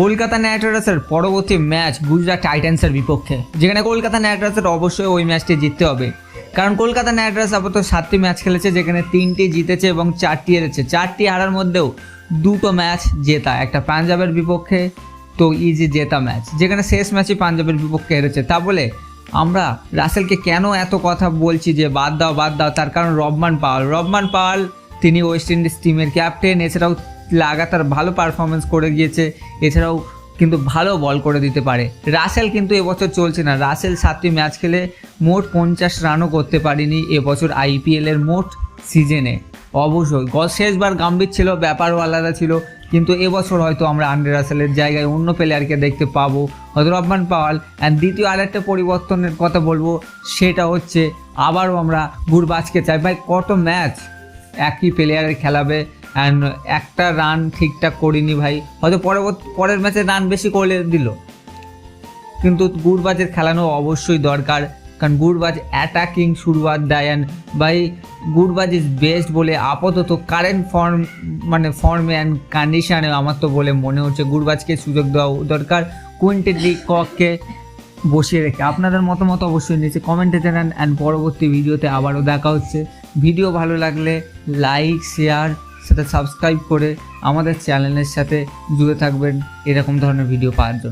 Kolkata night রাইডার্সের পরবর্তী match Gujarat টাইটান্সের বিপক্ষে। যেখানে কলকাতা নাইট রাইডার্সের অবশ্যই ওই ম্যাচটি জিততে হবে। কারণ কলকাতা নাইট রাইডার্স আপাতত সাতটি ম্যাচ খেলেছে, যেখানে তিনটি জিতেছে এবং চারটি হেরেছে। চারটি হারার মধ্যেও দুটো ম্যাচ জেতা। একটা পাঞ্জাবের বিপক্ষে, তো ইজি জেতা ম্যাচ। যেখানে শেষ ম্যাচই পাঞ্জাবের বিপক্ষে হেরেছে। তা বলে আমরা রাসেলকে কেন এত কথা বলছি যে বাদ দাও বাদ দাও, তার কারণ রবমান পাওয়াল রবমান পাওয়াল তিনি ওয়েস্ট ইন্ডিজ টিমের ক্যাপ্টেন এছাড়াও লাগাতার ভালো পারফরমেন্স করে গিয়েছে। এছাড়াও কিন্তু ভালো বল করে দিতে পারে। রাসেল কিন্তু এবছর চলছে না। রাসেল সাতটি ম্যাচ খেলে মোট পঞ্চাশ রানও করতে পারেনি এবছর আইপিএলের মোট সিজনে অবশ্যই শেষবার গাম্ভীর ছিল ব্যাপারও আলাদা ছিল, কিন্তু এবছর হয়তো আমরা আন্ডে রাসেলের জায়গায় অন্য প্লেয়ারকে দেখতে পাবো। হয়তো রহমান পাওয়াল। অ্যান্ড দ্বিতীয় আরেকটা পরিবর্তনের কথা বলব, সেটা হচ্ছে আবারও আমরা গুরবাজকে চাই। ভাই, কত ম্যাচ একই প্লেয়ারের খেলাবে? অ্যান্ড একটা রান ঠিকঠাক করিনি ভাই। হয়তো পরবর্তী, পরের ম্যাচে রান বেশি করে দিল। কিন্তু গুরবাজের খেলানো অবশ্যই দরকার। কারণ গুরবাজ অ্যাটাকিং শুরুয়াত দেয়। And ভাই গুরবাজ ইজ বেস্ট বলে আপাতত কারেন্ট ফর্ম মানে ফর্মে অ্যান্ড কন্ডিশনে আমার তো বলে মনে হচ্ছে গুরবাজকে সুযোগ দেওয়া দরকার। কুইন্টেড লিগ কককে বসিয়ে রেখে। আপনাদের মতামত অবশ্যই নিচে কমেন্টে জানান। অ্যান্ড পরবর্তী ভিডিওতে আবারও দেখা হচ্ছে। ভিডিও ভালো লাগলে লাইক শেয়ার সাথে সাবস্ক্রাইব করে আমাদের চ্যানেলের সাথে জুড়ে থাকবেন এরকম ধরনের ভিডিও পাওয়ার জন্য।